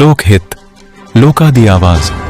लोकहित लोकादि आवाज़।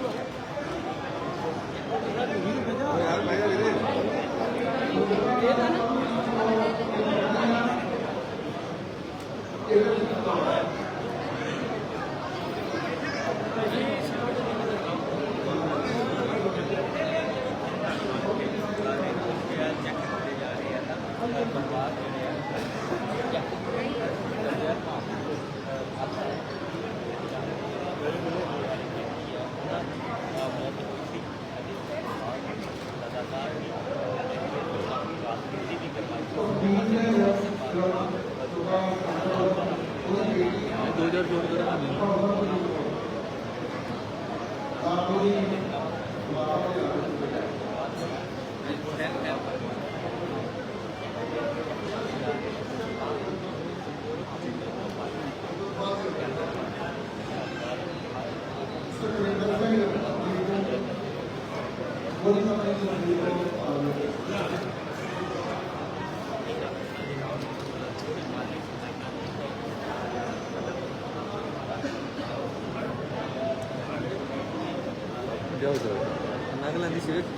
Gracias. Jauh tuh. Kenapa nanti sih?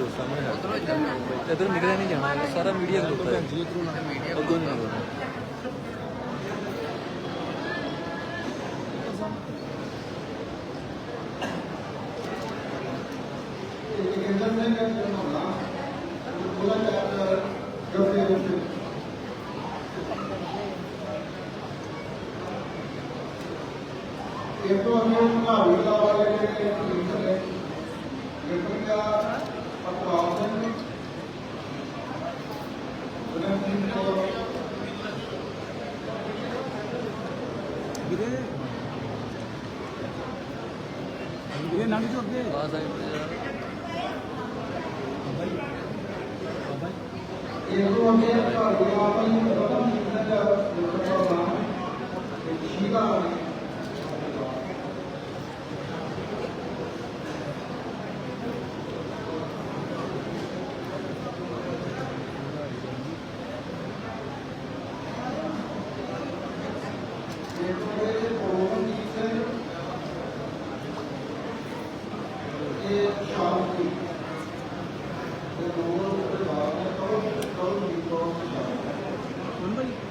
दो साइड में चल जाओ सामने है इधर निकला नहीं जाना सारा मीडिया ग्रुप है और दोनों में ਇਹ ਤੋਂ ਅੱਗੇ ਭਾਵੇਂ ਦਾ ਵਾਲੇ ਜਿਹੜੇ ਲੰਘ ਜੁੜਦੇ ਬਸ ਇਹ ਤੋਂ ਅੱਗੇ ਭਾਰਤ ਦਾ ਆਪਣੀ ਪ੍ਰੋਗਰਾਮ ਜਿਹੜਾ ਸ਼ੀਵਾ ਸ਼ਾਂਤੀ ਇਹ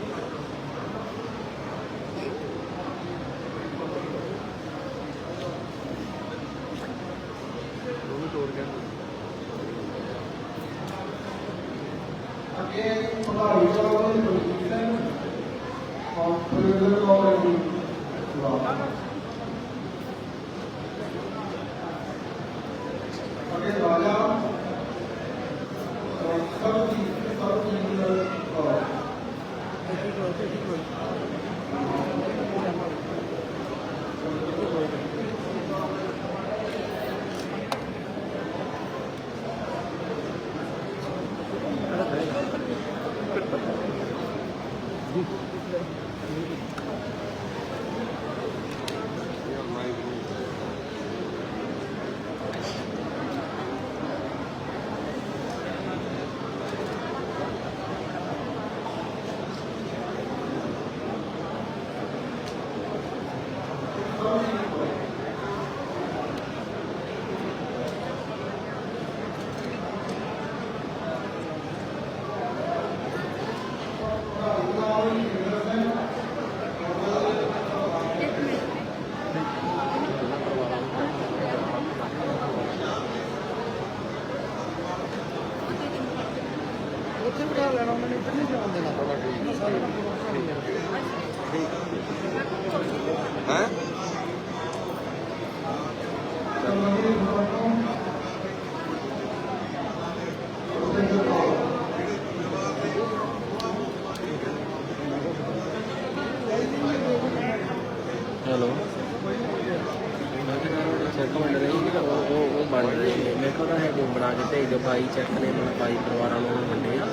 ਭੇਜ ਦਿਓ ਬਾਈ ਚੈੱਕ ਨੇ ਮਤਲਬ ਬਾਈ ਪਰਿਵਾਰਾਂ ਨੂੰ ਵੰਡੇ ਆ।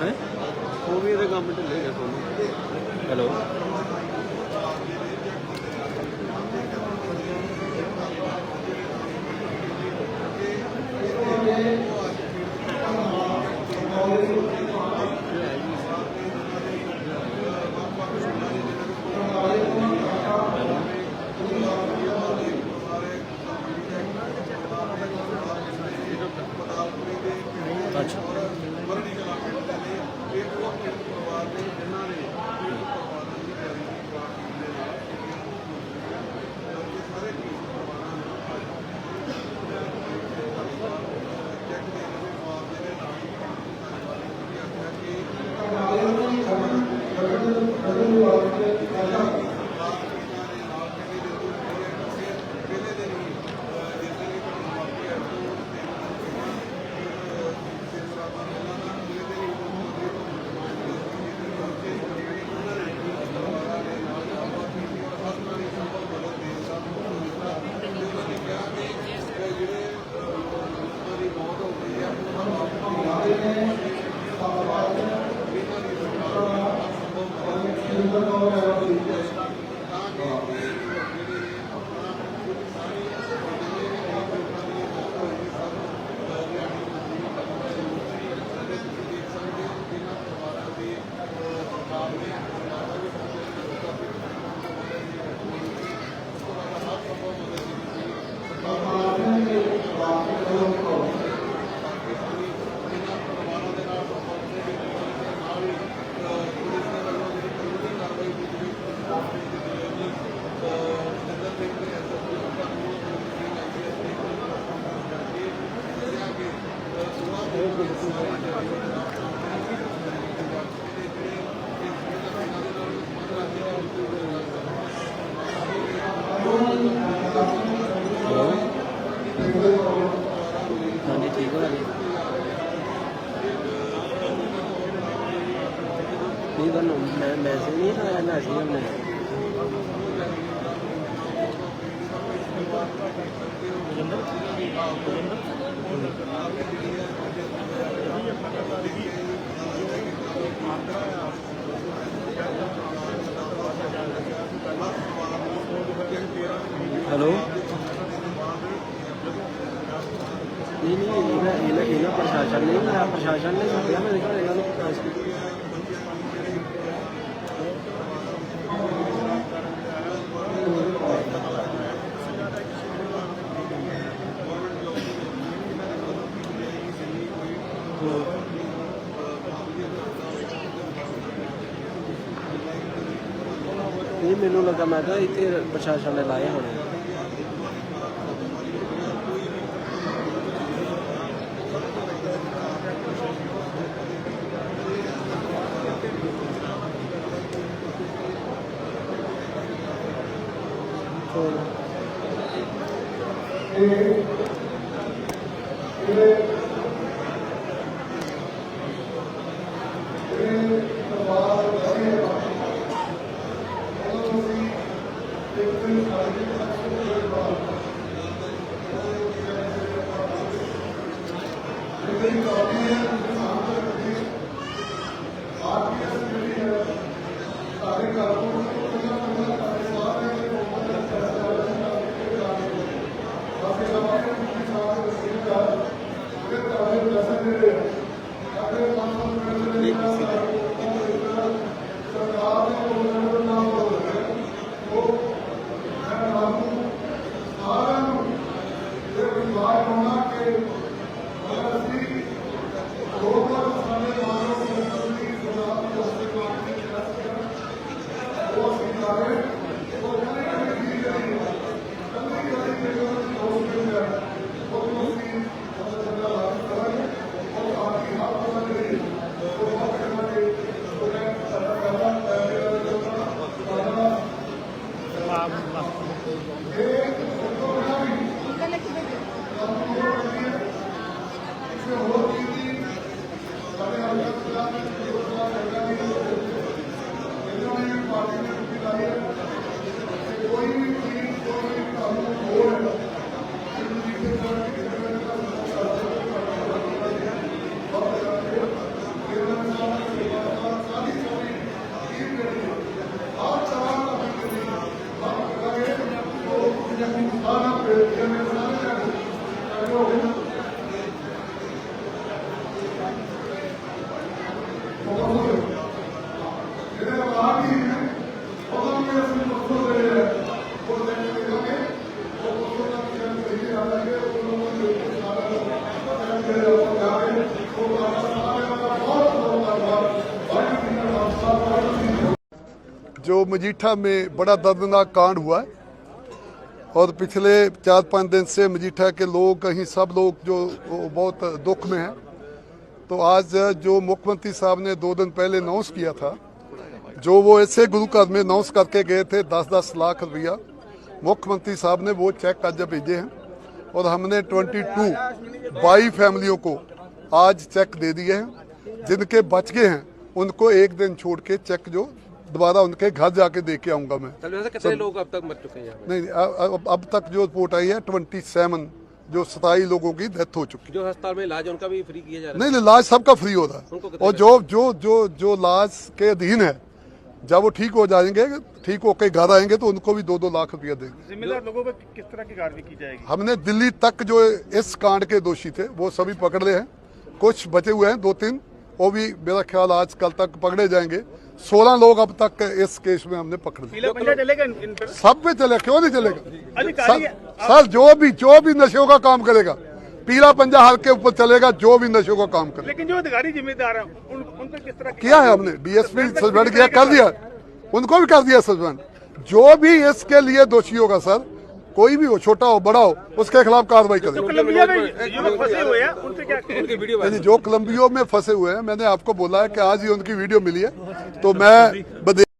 ਹੈ? ਉਹ ਵੀ ਇਹਦੇ ਕੰਮ ਢਿੱਲੇ ਗਏ ਤੁਹਾਨੂੰ ਹੈਲੋ? ਨਹੀਂ ਤੁਹਾਨੂੰ ਮੈਂ ਮੈਸੇਜ ਨਹੀਂ ਆਇਆ ਨਾ ਸੀ ਹੈਲੋ? ਨਹੀਂ ਨਹੀਂ ਇਹਨਾਂ ਇਹਨਾਂ ਪ੍ਰਸ਼ਾਸਨ ਨੇ ਕਿਹਾ ਪ੍ਰਸ਼ਾਸਨ ਨੇ ਸੱਦਿਆ ਮੈਂ ਦੇਖਿਆ ਇਹਨਾਂ ਨੂੰ ਪਤਾ ਸੀ ਇਹ ਮੈਨੂੰ ਲੱਗਾ ਮੈਂ ਕਿਹਾ ਇੱਥੇ ਪ੍ਰਸ਼ਾਸਨ ਨੇ ਲਾਏ ਹੋਣੇ। ਕੋਈ ਵੀ जो मजीठा में बड़ा दर्दनाक कांड हुआ है, और पिछले चार पाँच दिन से मजीठा के लोग, कहीं सब लोग जो बहुत दुख में हैं। तो आज जो मुख्यमंत्री साहब ने दो दिन पहले अनाउंस किया था, जो वो ऐसे गुरु घर में अनाउंस करके गए थे दस दस लाख रुपया, मुख्यमंत्री साहब ने वो चेक आज भेजे हैं, और हमने 22 बाई फैमिलियों को आज चेक दे दिए हैं। जिनके बच गए हैं, उनको एक दिन छोड़ के चेक जो दोबारा उनके घर जाके दे के आऊँगा मैं। कितने लोग अब तक मर चुके हैं नहीं अब, अब, अब तक जो रिपोर्ट आई है ट्वेंटी सेवन जो सताई लोगों की डेथ हो चुकी। है जो अस्पताल में इलाज उनका भी फ्री किया जा नहीं नहीं इलाज सबका फ्री हो रहा है। और जो जो जो जो इलाज के अधीन है जब वो ठीक हो जाएँगे ठीक होके घर आएँगे तो उनको भी दो दो लाख रुपया देंगे। जिम्मेदार लोगों पर किस तरह की कार्रवाई की जाएगी? हमने दिल्ली तक जो इस कांड के दोषी थे वो सभी पकड़ लिए हैं। कुछ बचे हुए हैं दो तीन वो भी मेरा ख्याल आज कल तक पकड़े जाएँगे। सोलह लोग अब तक इस केस में हमने पकड़ पर? सब पे चले क्यों नहीं चलेगा? सर, सर जो भी जो भी नशों का काम करेगा पीला पंजा हर के ऊपर चलेगा जो भी नशों का काम करे लेकिन जो अधिकारी जिम्मेदार है उन उन पर किस तरह किया है हमने डीएसपी सस्पेंड किया कर दिया। उनको भी कर दिया सस्पेंड। जो भी इसके लिए दोषी होगा सर कोई भी हो छोटा हो बड़ा हो उसके खिलाफ कार्रवाई करें। कोलंबिया में युवक फंसे हुए हैं उनसे क्या उनकी वीडियो जो कोलंबियो में फंसे हुए हैं मैंने आपको बोला है कि आज ही उनकी वीडियो मिली है तो मैं